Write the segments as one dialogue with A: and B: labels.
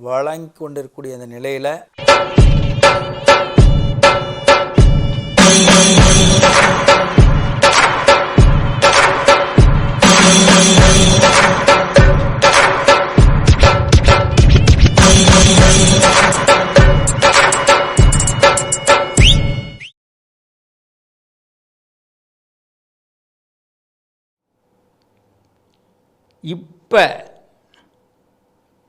A: வழங்கி கொண்டிருக்கக்கூடிய அந்த நிலையில்
B: இப்போ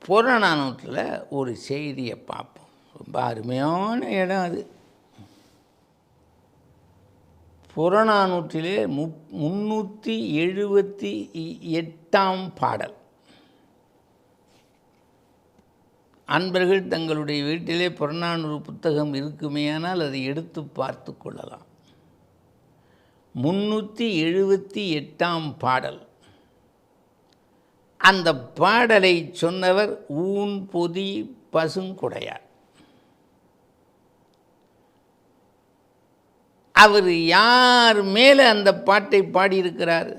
B: புறநானூற்றில் ஒரு செய்தியை பார்ப்போம். ரொம்ப அருமையான இடம் அது. புறநானூற்றிலே முப் முந்நூற்றி எழுபத்தி எட்டாம் பாடல். அன்பர்கள் தங்களுடைய வீட்டிலே புறநானூறு புத்தகம் இருக்குமேயானால் அதை எடுத்து பார்த்து கொள்ளலாம். முந்நூற்றி எழுபத்தி எட்டாம் பாடல். அந்த பாடலை சொன்னவர் ஊன் பொதி பசுங்குடையார் அவர் யார் மேலே அந்த பாட்டை பாடியிருக்கிறார்?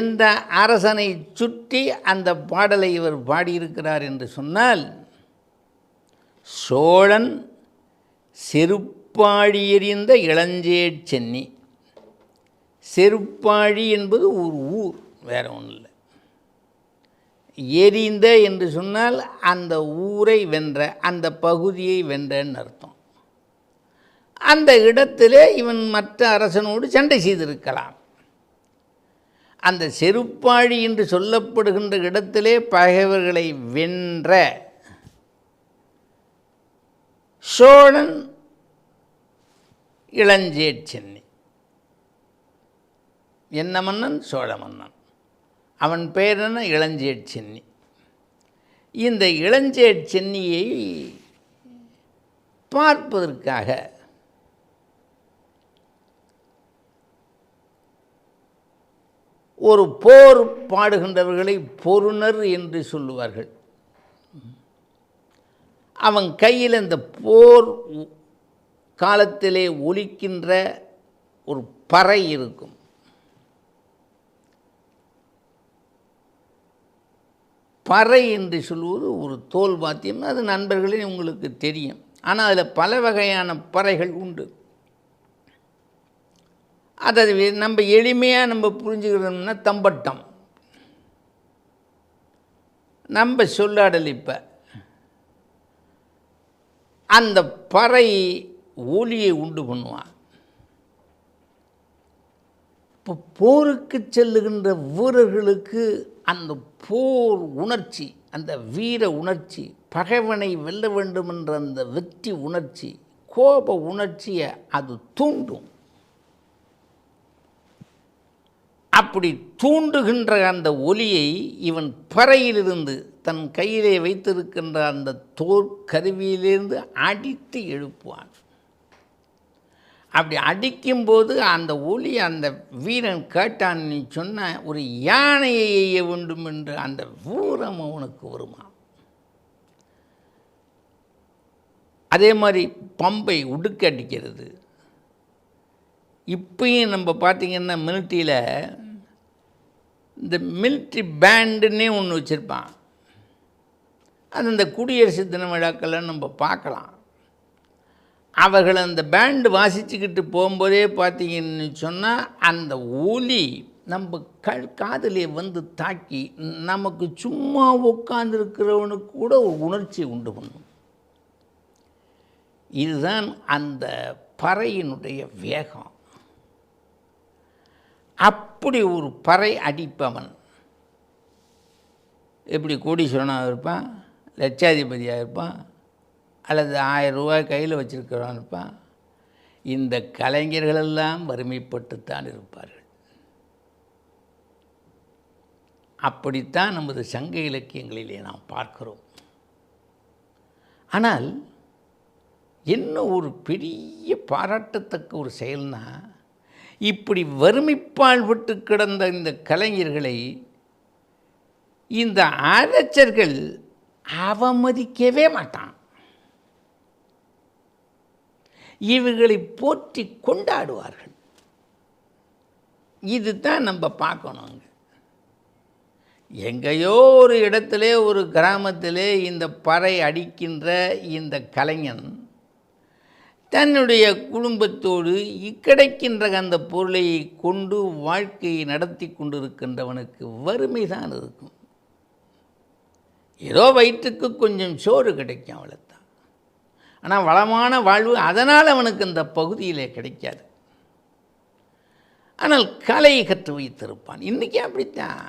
B: எந்த அரசனை சுற்றி அந்த பாடலை இவர் பாடியிருக்கிறார் என்று சொன்னால் சோழன் செருப்பாழி எறிந்த இளஞ்சேட் சென்னி. செருப்பாழி என்பது ஒரு ஊர் வேற ஒன்றும் இல்லை. எரிந்த என்று சொன்னால் அந்த ஊரை வென்ற அந்த பகுதியை வென்றன்னு அர்த்தம். அந்த இடத்திலே இவன் மற்ற அரசனோடு சண்டை செய்திருக்கலாம். அந்த செருப்பாழி என்று சொல்லப்படுகின்ற இடத்திலே பகைவர்களை வென்ற சோழன் இளஞ்சேட் சென்னி. என்ன மன்னன்? சோழ மன்னன். அவன் பெயர் என்ன இளஞ்சேட் சென்னி. இந்த இளஞ்சேட் சென்னியை பார்ப்பதற்காக ஒரு போர் பாடுகின்றவர்களை பொருணர் என்று சொல்லுவார்கள். அவன் கையில் இந்த போர் உ- காலத்திலே ஒலிக்கின்ற ஒரு பறை இருக்கும். பறை என்று சொல்வது ஒரு தோல் வாத்தியம். அது நண்பர்களே உங்களுக்கு தெரியும். ஆனால் அதில் பல வகையான பறைகள் உண்டு. அதை நம்ம எளிமையாக நம்ம புரிஞ்சுக்கிறோம்னா தம்பட்டம். நம்ம சொல்லாடல் இப்போ. அந்த பறை ஒலியை உண்டு பண்ணுவான். இப்போ போருக்கு செல்லுகின்ற வீரர்களுக்கு அந்த போர் உணர்ச்சி அந்த வீர உணர்ச்சி பகைவனை வெல்ல வேண்டுமென்ற அந்த வெற்றி உணர்ச்சி கோப உணர்ச்சியை அது தூண்டும். அப்படி தூண்டுகின்ற அந்த ஒலியை இவன் பறையிலிருந்து தன் கையிலே வைத்திருக்கின்ற அந்த தோற் கருவியிலிருந்து அடித்து எழுப்புவான். அப்படி அடிக்கும்போது அந்த ஒளி அந்த வீரன் கேட்டான் நீ சொன்ன ஒரு யானையை எய்ய வேண்டும் என்று அந்த ஊரம் அவனுக்கு வருமா? அதே மாதிரி பம்பை உடுக்க அடிக்கிறது. இப்பயும் நம்ம பார்த்திங்கன்னா மிலிட்ரியில் இந்த மிலிட்ரி பேண்டுன்னே ஒன்று வச்சுருப்பான். அது இந்த குடியரசு தின விழாக்கள்லாம் நம்ம பார்க்கலாம். அவர்கள் அந்த பேண்டு வாசிச்சுக்கிட்டு போகும்போதே பார்த்தீங்கன்னு சொன்னால் அந்த ஒலி நம்ம க காதலே வந்து தாக்கி நமக்கு சும்மா உட்காந்துருக்கிறவனுக்கு கூட ஒரு உணர்ச்சி உண்டு பண்ணும். இதுதான் அந்த பறையினுடைய வேகம். அப்படி ஒரு பறை அடிப்பவன். எப்படி கோடீஸ்வரனாக இருப்பான் லட்சாதிபதியாக இருப்பான் அல்லது ஆயிரம் ரூபாய் கையில் வச்சுருக்கிறோன்னுப்பா இந்த கலைஞர்களெல்லாம் வறுமைப்பட்டுத்தான் இருப்பார்கள். அப்படித்தான் நமது சங்க இலக்கியங்களிலே நாம் பார்க்கிறோம். ஆனால் என்ன ஒரு பெரிய பாராட்டத்தக்க ஒரு செயல்னா இப்படி வறுமைப்பால் விட்டு கிடந்த இந்த கலைஞர்களை இந்த அரசர்கள் அவமதிக்கவே மாட்டான் இவர்களை போற்றி கொண்டாடுவார்கள். இதுதான் நம்ம பார்க்கணுங்க எங்கேயோ ஒரு இடத்துல ஒரு கிராமத்திலே இந்த பறை அடிக்கின்ற இந்த கலைஞன் தன்னுடைய குடும்பத்தோடு கிடைக்கின்ற அந்த பொருளை கொண்டு வாழ்க்கையை நடத்தி கொண்டிருக்கின்றவனுக்கு வறுமை தான் இருக்கும். ஏதோ வயிற்றுக்கு கொஞ்சம் சோறு கிடைக்கும் அவளுக்கு. ஆனால் வளமான வாழ்வு அதனால் அவனுக்கு இந்த பகுதியிலே கிடைக்காது. ஆனால் கலையை கற்று வைத்திருப்பான். இன்றைக்கி அப்படித்தான்.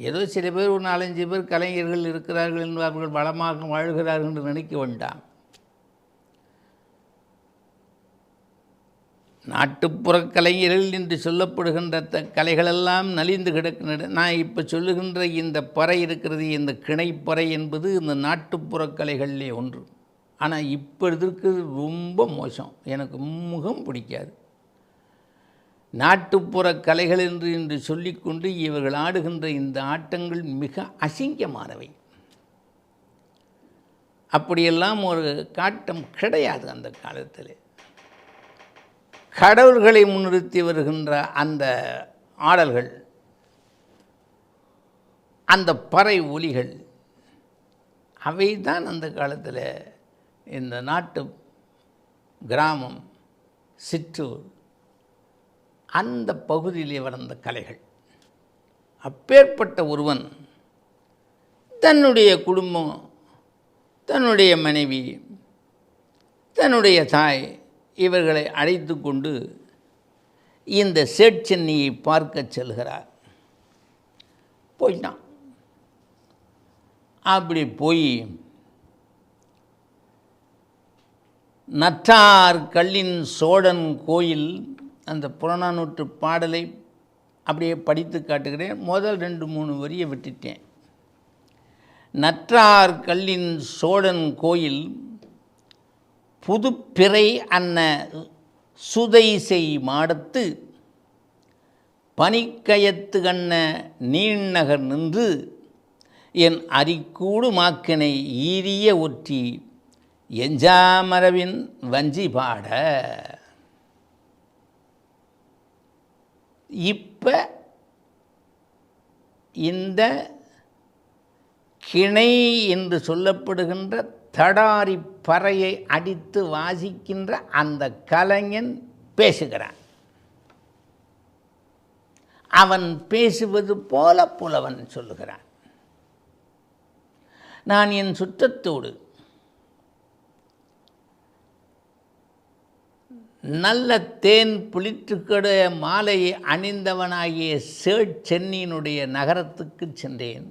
B: ஏதோ சில பேர் ஒரு நாலஞ்சு பேர் கலைஞர்கள் இருக்கிறார்கள் என்று அவர்கள் வளமாக வாழ்கிறார்கள் என்று நினைக்க வேண்டாம். நாட்டுப்புற கலைஞர்கள் என்று சொல்லப்படுகின்ற த கலைகளெல்லாம் நலிந்து கிடக்கின்றன நான் இப்போ சொல்லுகின்ற இந்த பறை இருக்கிறது இந்த கிணைப்பறை என்பது இந்த நாட்டுப்புற கலைகளிலே ஒன்று. ஆனால் இப்போ இருக்கிறது ரொம்ப மோசம். எனக்கு முகம் பிடிக்காது. நாட்டுப்புற கலைகள் என்று என்று சொல்லிக்கொண்டு இவர்கள் ஆடுகின்ற இந்த ஆட்டங்கள் மிக அசிங்கமானவை. அப்படியெல்லாம் ஒரு காட்டம் கிடையாது அந்த காலத்தில். கடவுள்களை முன்னிறுத்தி வருகின்ற அந்த ஆடல்கள் அந்த பறை ஒலிகள் அவை தான் அந்த காலத்தில் இந்த நாட்டு கிராமம் சிற்றூர் அந்த பகுதியிலே வளர்ந்த கலைகள். அப்பேற்பட்ட ஒருவன் தன்னுடைய குடும்பம் தன்னுடைய மனைவி தன்னுடைய தாய் இவர்களை அழைத்து கொண்டு இந்த சேட்சென்னியை பார்க்க செல்கிறார். போயிட்டான். அப்படி போய் நற்றார் கல்லின் சோழன் கோயில் அந்த புறநானூற்று பாடலை அப்படியே படித்து காட்டுகிறேன். முதல் ரெண்டு மூணு வரியை விட்டுட்டேன். நற்றார் கல்லின் சோழன் கோயில் புதுப்பிறை அன்ன சுதை செய் மாடத்து பனிக்கயத்து கண்ண நீழ்நகர் நின்று என் அரிக்கூடு மாக்கினை ஈரிய ஒற்றி எஞ்சாமரவின் வஞ்சி பாட இப்போ இந்த கிணை என்று சொல்லப்படுகின்ற தடாரி பறையை அடித்து வாசிக்கின்ற அந்த கலைஞன் பேசுகிறான். அவன் பேசுவது போல புலவன் சொல்லுகிறான். நான் என் சுற்றத்தோடு நல்ல தேன் புளிற்றுக்கட மாலையை அணிந்தவனாகிய சேட் சென்னியினுடைய நகரத்துக்கு சென்றேன்.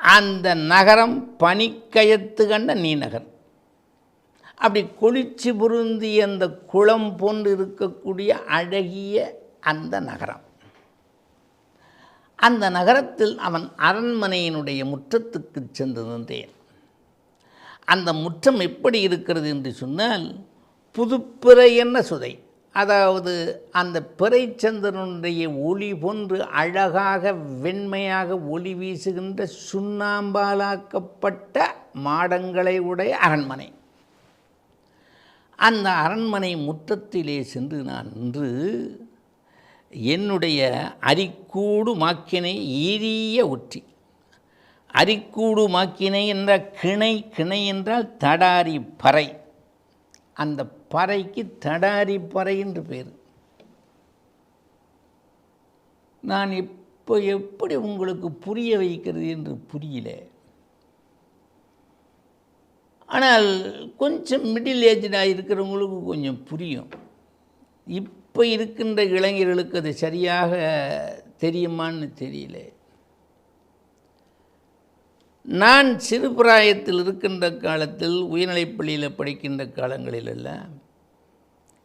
B: அந்த நகரம் பனிக்கயத்து கண்ட நீநகர் அப்படி குளிர்ச்சி புருந்தி அந்த குளம் போன்று இருக்கக்கூடிய அழகிய அந்த நகரம். அந்த நகரத்தில் அவன் அரண்மனையினுடைய முற்றத்துக்கு சென்றிருந்தேன் அந்த முற்றம் எப்படி இருக்கிறது என்று சொன்னால் புதுப்பிறை என்ன சுதை? அதாவது அந்த பிறைச்சந்திரனுடைய ஒளி போன்று அழகாக வெண்மையாக ஒளி வீசுகின்ற சுண்ணாம்பாலாக்கப்பட்ட மாடங்களை உடைய அரண்மனை. அந்த அரண்மனை முற்றத்திலே சென்று நான் நின்று என்னுடைய அரிக்கூடு மாக்கினை ஈரிய ஒற்றி. அரிக்கூடு மாக்கினை என்ற கிணை கிணை என்றால் தடாரி பறை. அந்த பறைக்கு தடாரி பறை என்று பேர். நான் இப்போ எப்படி உங்களுக்கு புரிய வைக்கிறது என்று புரியல. ஆனால் கொஞ்சம் மிடில் ஏஜ்டாக இருக்கிறவங்களுக்கு கொஞ்சம் புரியும். இப்போ இருக்கின்ற இளைஞர்களுக்கு அது சரியாக தெரியுமான்னு தெரியல. நான் சிறு பிராயத்தில் இருக்கின்ற காலத்தில் உயர்நிலைப்பள்ளியில் படிக்கின்ற காலங்களிலெல்லாம்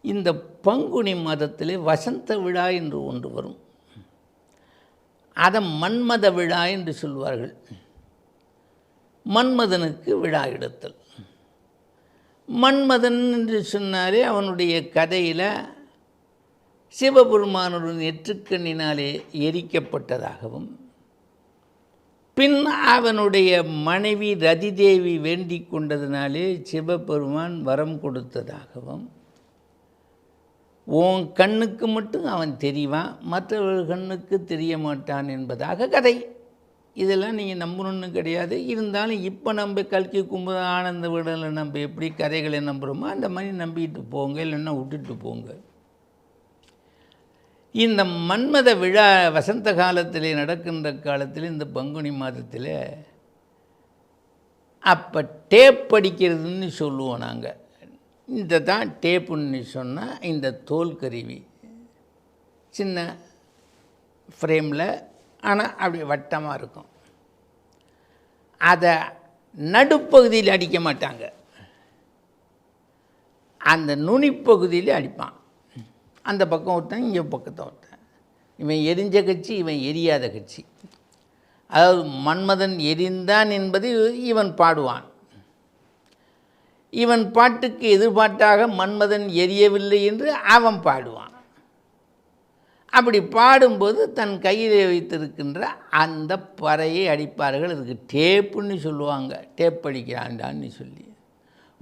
B: இந்த பங்குனி மாதத்திலே வசந்த விழா என்று ஒன்று வரும். அதை மன்மத விழா என்று சொல்வார்கள். மன்மதனுக்கு விழா எடுத்தல். மன்மதன் என்று சொன்னாலே அவனுடைய கதையில் சிவபெருமானுடன் நெற்றுக்கண்ணினாலே எரிக்கப்பட்டதாகவும் பின் அவனுடைய மனைவி ரதிதேவி வேண்டி கொண்டதினாலே சிவபெருமான் வரம் கொடுத்ததாகவும் உன் கண்ணுக்கு மட்டும் அவன் தெரிவான் மற்றவர்கள் கண்ணுக்கு தெரிய மாட்டான் என்பதாக கதை. இதெல்லாம் நீங்கள் நம்பணும்னு கிடையாது. இருந்தாலும் இப்போ நம்ம கல்கி கும்பு ஆனந்த விடலை நம்ம எப்படி கதைகளை நம்புகிறோமோ அந்த மாதிரி நம்பிட்டு போங்க இல்லைன்னா விட்டுட்டு போங்க. இந்த மன்மத விழா வசந்த காலத்திலே நடக்கின்ற காலத்தில் இந்த பங்குனி மாதத்தில் அப்போ டேப் அடிக்கிறதுன்னு சொல்லுவோம் நாங்கள் இந்த தான் டேப்புன்னு சொன்னால் இந்த தோல் கருவி. சின்ன ஃப்ரேமில் ஆனால் அப்படி வட்டமாக இருக்கும். அதை நடுப்பகுதியில் அடிக்க மாட்டாங்க. அந்த நுனிப்பகுதியில் அடிப்பான். அந்த பக்கம் ஒருத்தன் இங்கே பக்கத்தை ஒருத்தன். இவன் எரிஞ்ச கட்சி இவன் எரியாத கட்சி. அதாவது மன்மதன் எரிந்தான் என்பது இவன் பாடுவான். இவன் பாட்டுக்கு எதிர்பாட்டாக மன்மதன் எரியவில்லை என்று அவன் பாடுவான். அப்படி பாடும்போது தன் கையில் வைத்திருக்கின்ற அந்த பறையை அடிப்பார்கள். அதுக்கு டேப்புன்னு சொல்லுவாங்க. டேப் அடிக்கிறான்டான்னு சொல்லி.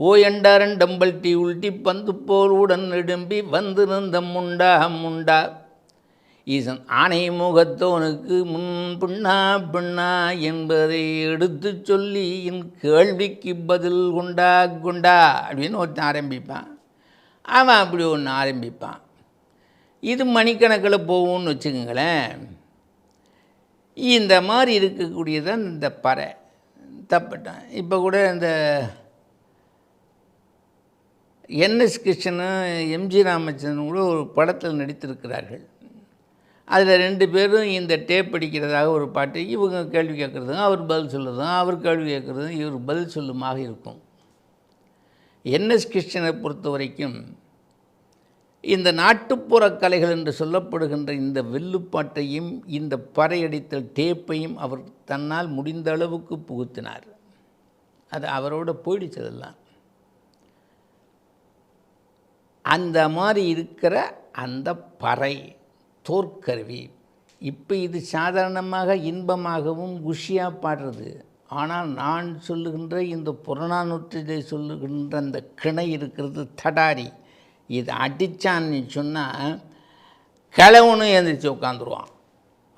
B: ஓ டம்பல் டீ உல்டி பந்து போல் உடன் நெடும்பி வந்திருந்த முண்டா முண்டா. ஈசன் ஆணை முகத்தோனுக்கு முன் பின்னா பின்னா என்பதை எடுத்து சொல்லி என் கேள்விக்கு பதில் குண்டா குண்டா அப்படின்னு ஒருத்தன் ஆரம்பிப்பான். அவன் அப்படி ஒன்று ஆரம்பிப்பான். இது மணிக்கணக்கில் போகும்னு வச்சுக்கோங்களேன். இந்த மாதிரி இருக்கக்கூடியதான் இந்த பறை. தப்பட்டான் இப்போ கூட இந்த என்எஸ் கிருஷ்ணனும் எம்ஜி ராமச்சந்திரன் கூட ஒரு படத்தில் நடித்திருக்கிறார்கள். அதில் ரெண்டு பேரும் இந்த டேப் அடிக்கிறதாக ஒரு பாட்டு இவங்க கேள்வி கேட்குறதும் அவர் பதில் சொல்லுறதும் அவர் கேள்வி கேட்குறதும் இவர் பதில் சொல்லுமாக இருக்கும். என்எஸ் கிருஷ்ணனை பொறுத்த வரைக்கும் இந்த நாட்டுப்புற கலைகள் என்று சொல்லப்படுகின்ற இந்த வில்லுப்பாட்டையும் இந்த பறையடித்தல் டேப்பையும் அவர் தன்னால் முடிந்த அளவுக்கு புகுத்தினார். அது அவரோட போயிடுச்சதெல்லாம் அந்த மாதிரி இருக்கிற அந்த பறை தோற்கருவி இப்போ இது சாதாரணமாக இன்பமாகவும் குஷியாக பாடுறது. ஆனால் நான் சொல்லுகின்ற இந்த புறநானூற்றிலே சொல்லுகின்ற அந்த கிணை இருக்கிறது தடாரி. இது அடித்தான்னு சொன்னால் கிழவனும் எழுந்திரிச்சு உட்காந்துருவான்.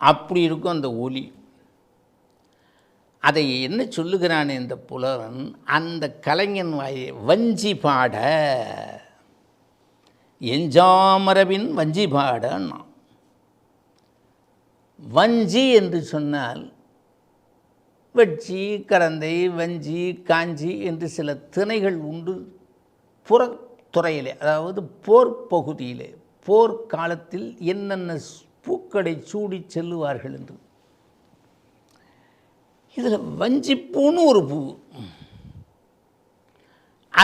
B: அப்படி இருக்கும் அந்த ஒலி. அதை என்ன சொல்லுகிறான் இந்த புலவன்? அந்த கலைஞன் வாயை வஞ்சி பாட எஞ்சாமரவின் வஞ்சி பாடன்னா வஞ்சி என்று சொன்னால் வெட்சி கரந்தை வஞ்சி காஞ்சி என்று சில திணைகள் உண்டு புறத்துறையிலே அதாவது போர் பகுதியிலே போர் காலத்தில் என்னென்ன பூக்களை சூடி செல்லுவார்கள் என்று. இதில் வஞ்சிப்பூன்னு ஒரு பூ.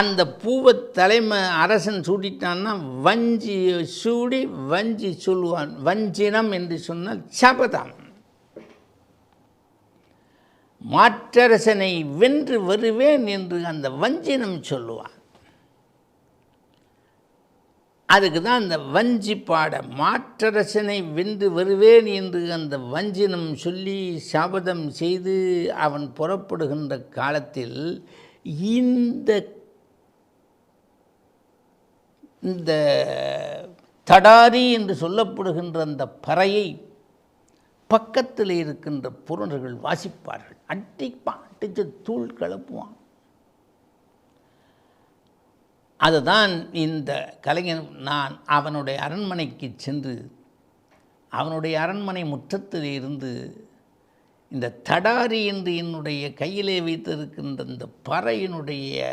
B: அந்த பூவை தலைமை அரசன் சூடிட்டான்னா வஞ்சி சூடி வஞ்சி சொல்லுவான் வஞ்சினம் என்று சொன்னால் சபதம். மாற்றரசனை வென்று வருவேன் என்று அந்த வஞ்சினம் சொல்லுவான். அதுக்கு தான் அந்த வஞ்சி பாட மாற்றரசனை வென்று வருவேன் என்று அந்த வஞ்சினம் சொல்லி சபதம் செய்து அவன் புறப்படுகின்ற காலத்தில் இந்த இந்த தடாரி என்று சொல்லப்படுகின்ற அந்த பறையை பக்கத்தில் இருக்கின்ற புறநர்கள் வாசிப்பார்கள். அட்டிப்பான் அடித்து தூள் கிளப்புவான். அதுதான் இந்த கலைஞன் நான் அவனுடைய அரண்மனைக்கு சென்று அவனுடைய அரண்மனை முற்றத்தில் இருந்து இந்த தடாரி என்று என்னுடைய கையிலே வைத்திருக்கின்ற இந்த பறையினுடைய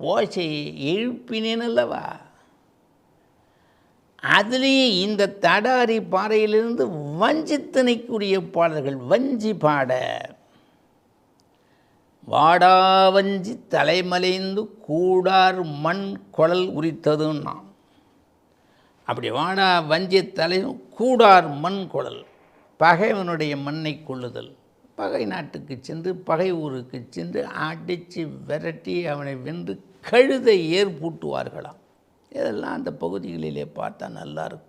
B: ஓசையை எழுப்பினேன் அல்லவா அதிலேயே இந்த தடாரி பாறையிலிருந்து வஞ்சித்தனைக்குரிய பாடல்கள் வஞ்சி பாட. வாடாவஞ்சி தலைமலைந்து கூடார் மண் குழல் உரித்ததுன்னா. அப்படி வாடா வஞ்சி தலை கூடார் மண் குழல் பகைவனுடைய மண்ணை கொள்ளுதல். பகை நாட்டுக்கு சென்று பகை ஊருக்கு சென்று அடித்து விரட்டி அவனை வென்று கழுதை ஏர் பூட்டுவார்களாம். இதெல்லாம் அந்த பகுதிகளிலே பார்த்தா நல்லா இருக்கும்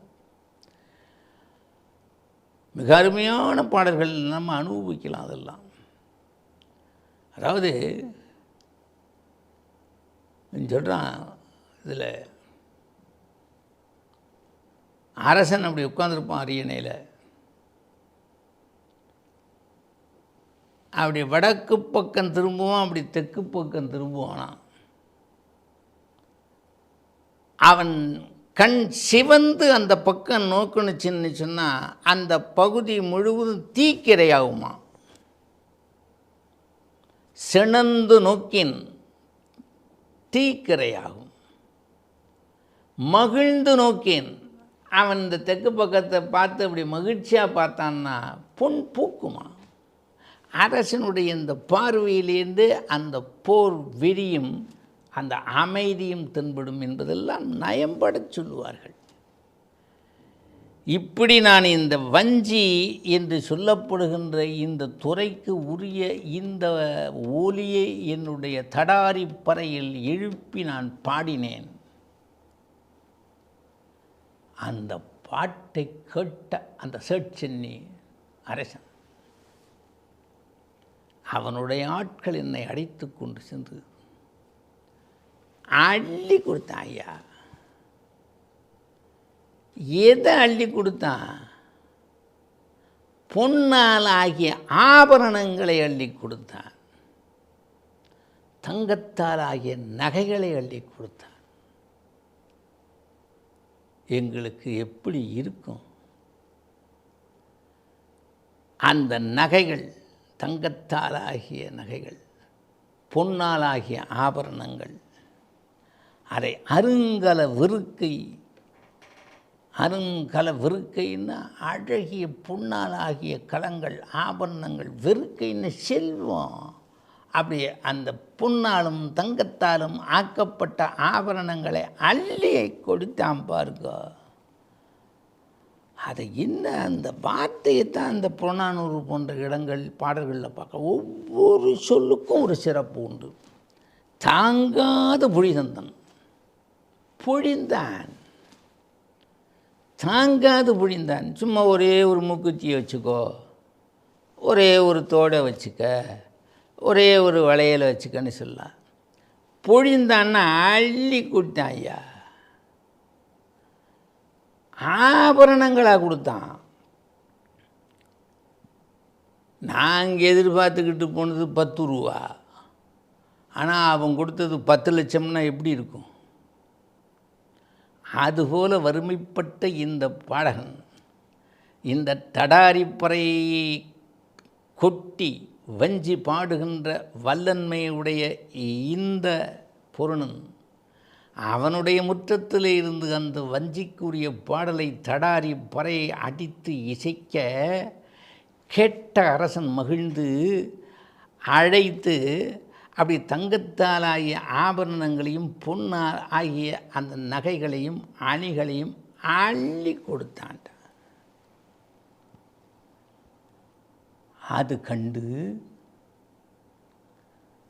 B: மிக அருமையான பாடல்கள் நம்ம அனுபவிக்கலாம் அதெல்லாம். அதாவது சொல்கிறான் இதில் அரசன் அப்படி உட்காந்துருப்பான் அரியணையில். அப்படி வடக்கு பக்கம் திரும்புவான் அப்படி தெற்கு பக்கம் திரும்புவானா? அவன் கண் சிவந்து அந்த பக்கம் நோக்கணுச்சுன்னு சொன்னால் அந்த பகுதி முழுவதும் தீக்கிரையாகுமா? செணந்து நோக்கின் தீக்கிரையாகும். மகிழ்ந்து நோக்கின். அவன் இந்த தெற்கு பக்கத்தை பார்த்து அப்படி மகிழ்ச்சியாக பார்த்தான்னா பொன் பூக்குமா? அரசனுடைய இந்த பார்வையிலேருந்து அந்த போர் வெறியும் அந்த அமைதியும் தென்படும் என்பதெல்லாம் நயம்படச் சொல்லுவார்கள். இப்படி நான் இந்த வஞ்சி என்று சொல்லப்படுகின்ற இந்த துறைக்கு உரிய இந்த ஒலியை என்னுடைய தடாரி பறையில் எழுப்பி நான் பாடினேன். அந்த பாட்டை கேட்ட அந்த சேட்சென்னி அரசன் அவனுடைய ஆட்கள் என்னை அடைத்து கொண்டு சென்று அள்ளி கொடுத்தான் ஐயா. எதை அள்ளி கொடுத்தான்? பொன்னால் ஆகிய ஆபரணங்களை அள்ளி கொடுத்தான். தங்கத்தால் ஆகிய நகைகளை அள்ளி கொடுத்தான். எங்களுக்கு எப்படி இருக்கும்? அந்த நகைகள் தங்கத்தாலாகிய நகைகள் பொன்னாலாகிய ஆபரணங்கள் அதை அருங்கல விருக்கை அருங்கல விருக்கைன்னா அழகிய பொன்னாலாகிய கலங்கள் ஆபரணங்கள் வெறுக்கைன்னு செல்வம். அப்படி அந்த பொன்னாலும் தங்கத்தாலும் ஆக்கப்பட்ட ஆபரணங்களை அள்ளி கொடுத்தான் பாருங்க. அதை என்ன அந்த வார்த்தையை தான் அந்த புறநானூறு போன்ற இடங்கள் பாடல்களில் பார்க்க ஒவ்வொரு சொல்லுக்கும் ஒரு சிறப்பு உண்டு. தாங்காத புழிதந்தன் பொழிந்தான். தாங்காது புழிந்தான் சும்மா ஒரே ஒரு மூக்குத்தியை வச்சுக்கோ ஒரே ஒரு தோடை வச்சுக்க ஒரே ஒரு வளையலை வச்சுக்கன்னு சொல்லலாம். பொழிந்தான்னா அள்ளி கொடுத்தான் ஐயா. ஆபரணங்களாக கொடுத்தான். நாங்கள் எதிர்பார்த்துக்கிட்டு போனது பத்து ரூபா. ஆனால் அவன் கொடுத்தது பத்து லட்சம்னா எப்படி இருக்கும்? அதுபோல வறுமைப்பட்ட இந்த பாடகன் இந்த தடாரிப்பறையை கொட்டி வஞ்சி பாடுகின்ற வல்லன்மையுடைய இந்த பொருணன் அவனுடைய முற்றத்தில் இருந்து அந்த வஞ்சிக்குரிய பாடலை தடாரி பறையை அடித்து இசைக்க கேட்ட அரசன் மகிழ்ந்து அழைத்து அப்படி தங்கத்தால் ஆகிய ஆபரணங்களையும் பொன்னால் ஆகிய அந்த நகைகளையும் அணிகளையும் அள்ளி கொடுத்தான் அது கண்டு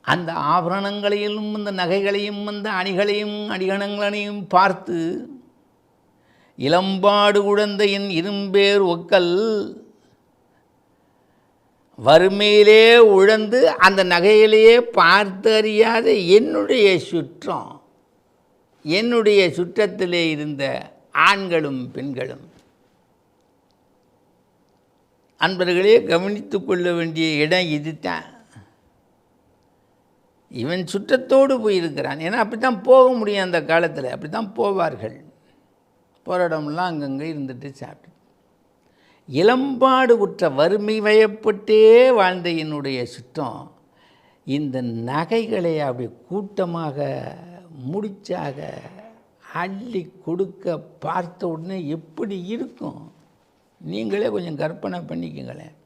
B: அந்த ஆபரணங்களையும் அந்த நகைகளையும் அந்த அணிகளையும் அடிகணங்களையும் பார்த்து இளம்பாடு குழந்தையின் இரும்பேர் ஒக்கல் வறுமையிலே உழந்து அந்த நகையிலேயே பார்த்து அறியாத என்னுடைய சுற்றம் என்னுடைய சுற்றத்திலே இருந்த ஆண்களும் பெண்களும். அன்பர்களே கவனித்து கொள்ள வேண்டிய இடம் இதுதான். இவன் சுற்றத்தோடு போயிருக்கிறான். ஏன்னா அப்படி தான் போக முடியும் அந்த காலத்தில். அப்படி தான் போவார்கள். போகிற இடம்லாம் அங்கங்கே இருந்துட்டு சாப்பிட்டு. இளம்பாடு உற்ற வறுமை வயப்பட்டே வாழ்ந்த என்னுடைய சுற்றம் இந்த நகைகளை அப்படி கூட்டமாக முடிச்சாக அள்ளி கொடுக்க பார்த்த உடனே எப்படி இருக்கும்? நீங்களே கொஞ்சம் கற்பனை பண்ணிக்கங்களேன்.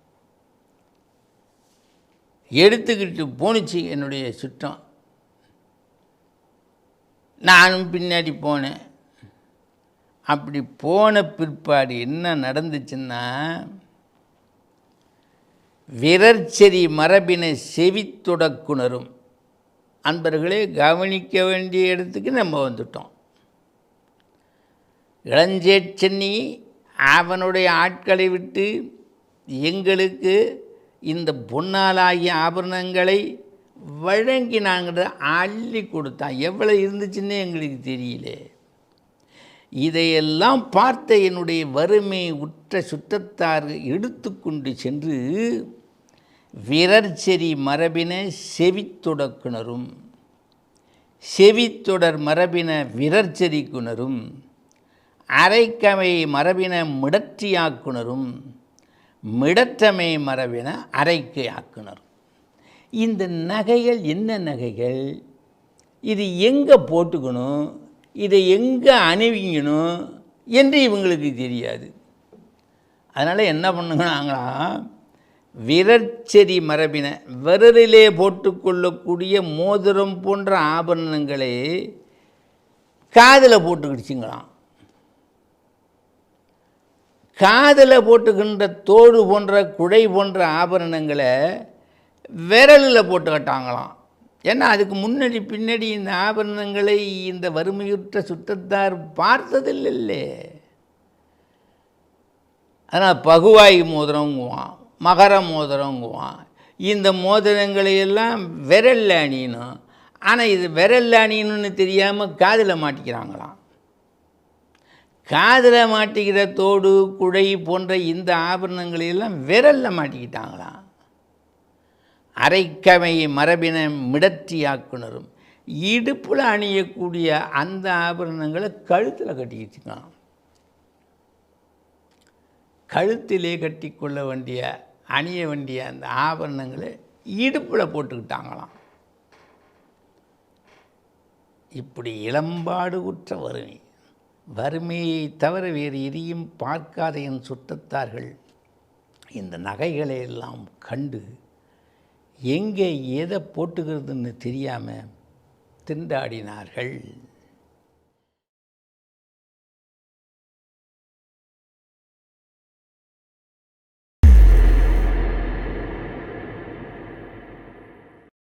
B: எடுத்துக்கிட்டு போணுச்சு என்னுடைய சுற்றம் நானும் பின்னாடி போனேன். அப்படி போன பிற்பாடு என்ன நடந்துச்சுன்னா விரற்செறி மரபினை செவித்துடக்குணரும் அன்பர்களே கவனிக்க வேண்டிய இடத்துக்கு நம்ம வந்துட்டோம். இளஞ்சேச்சென்னி அவனுடைய ஆட்களை விட்டு எங்களுக்கு இந்த பொன்னாலாகிய ஆபரணங்களை வழங்கினாங்கிறத அள்ளி கொடுத்தான். எவ்வளோ இருந்துச்சுன்னு எங்களுக்கு தெரியல. இதையெல்லாம் பார்த்த என்னுடைய வறுமை உற்ற சுற்றத்தார் எடுத்துக்கொண்டு சென்று விரற்செறி மரபின செவித்தொடக்குணரும் செவித்தொடர் மரபின விரற்செறிக்குணரும் அரைக்கவை மரபின மிடற்றியாக்குணரும் மிடற்றமை மரபின அரைக்கு ஆக்குனர். இந்த நகைகள் என்ன நகைகள்? இது எங்கே போட்டுக்கணும்? இதை எங்கே அணிவிக்கணும்? என்று இவங்களுக்கு தெரியாது. அதனால் என்ன பண்ணுங்கனாங்களா? விரற்செறி மரபின விரலிலே போட்டுக்கொள்ளக்கூடிய மோதிரம் போன்ற ஆபரணங்களை காதில் போட்டுக்கிடுச்சிங்களாம். காதில் போட்டுக்கின்ற தோடு போன்ற குடை போன்ற ஆபரணங்களை விரலில் போட்டுக்கிட்டாங்களாம் ஏன்னா அதுக்கு முன்னாடி பின்னாடி இந்த ஆபரணங்களை இந்த வறுமையுற்ற சுற்றத்தார் பார்த்ததில்லை அதனால் பகுவாய் மோதிரங்குவான் மகர மோதிரங்குவான். இந்த மோதிரங்களை எல்லாம் விரலில் அணியணும். ஆனால் இது விரலில் அணியணும்னு தெரியாமல் காதில் மாட்டிக்கிறாங்களாம். காதில் மாட்டிக்கிற தோடு குடை போன்ற இந்த ஆபரணங்களெல்லாம் விரலில் மாட்டிக்கிட்டாங்களாம் அரைக்கமை மரபின மிடற்றியாக்குனரும் இடுப்பில் அணியக்கூடிய அந்த ஆபரணங்களை கழுத்தில் கட்டிக்கிட்டுக்கலாம் கழுத்திலே கட்டிக்கொள்ள வேண்டிய அணிய வேண்டிய அந்த ஆபரணங்களை இடுப்பில் போட்டுக்கிட்டாங்களாம். இப்படி இளம்பாடு உற்ற வறுமை வறுமையை தவிர வேறு எதையும் பார்க்காத என் சுற்றத்தார்கள் இந்த நகைகளை எல்லாம் கண்டு எங்கே எதை போட்டுக்கிறதுன்னு தெரியாமல் திண்டாடினார்கள்.